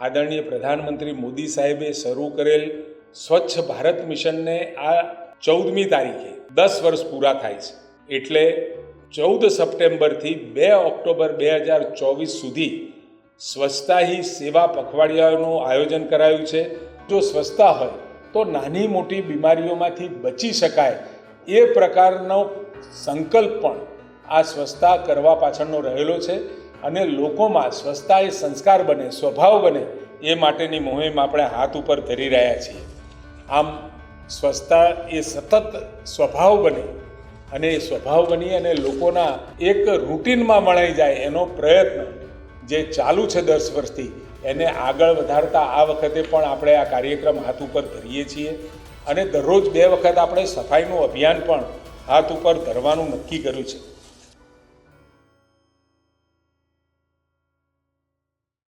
આદરણીય પ્રધાનમંત્રી મોદી સાહેબે શરૂ કરેલ સ્વચ્છ ભારત મિશનને આ ચૌદમી તારીખે દસ વર્ષ પૂરા થાય છે. એટલે ચૌદ સપ્ટેમ્બરથી બે ઓક્ટોબર બે હજાર ચોવીસ સુધી સ્વચ્છતા હી સેવા પખવાડિયાનું આયોજન કરાયું છે. જો સ્વચ્છતા હોય તો નાની મોટી બીમારીઓમાંથી બચી શકાય એ પ્રકારનો સંકલ્પ પણ આ સ્વચ્છતા કરવા પાછળનો રહેલો છે. અને લોકોમાં સ્વચ્છતા એ સંસ્કાર બને, સ્વભાવ બને, એ માટેની મુહિમ આપણે હાથ ઉપર ધરી રહ્યા છીએ. આમ સ્વચ્છતા એ સતત સ્વભાવ બને અને એ સ્વભાવ બની અને લોકોના એક રૂટીનમાં મળાઈ જાય એનો પ્રયત્ન જે ચાલુ છે દસ વર્ષથી, એને આગળ વધારતા આ વખતે પણ આપણે આ કાર્યક્રમ હાથ ઉપર ધરીએ છીએ અને દરરોજ બે વખત આપણે સફાઈનું અભિયાન પણ હાથ ઉપર ધરવાનું નક્કી કર્યું છે.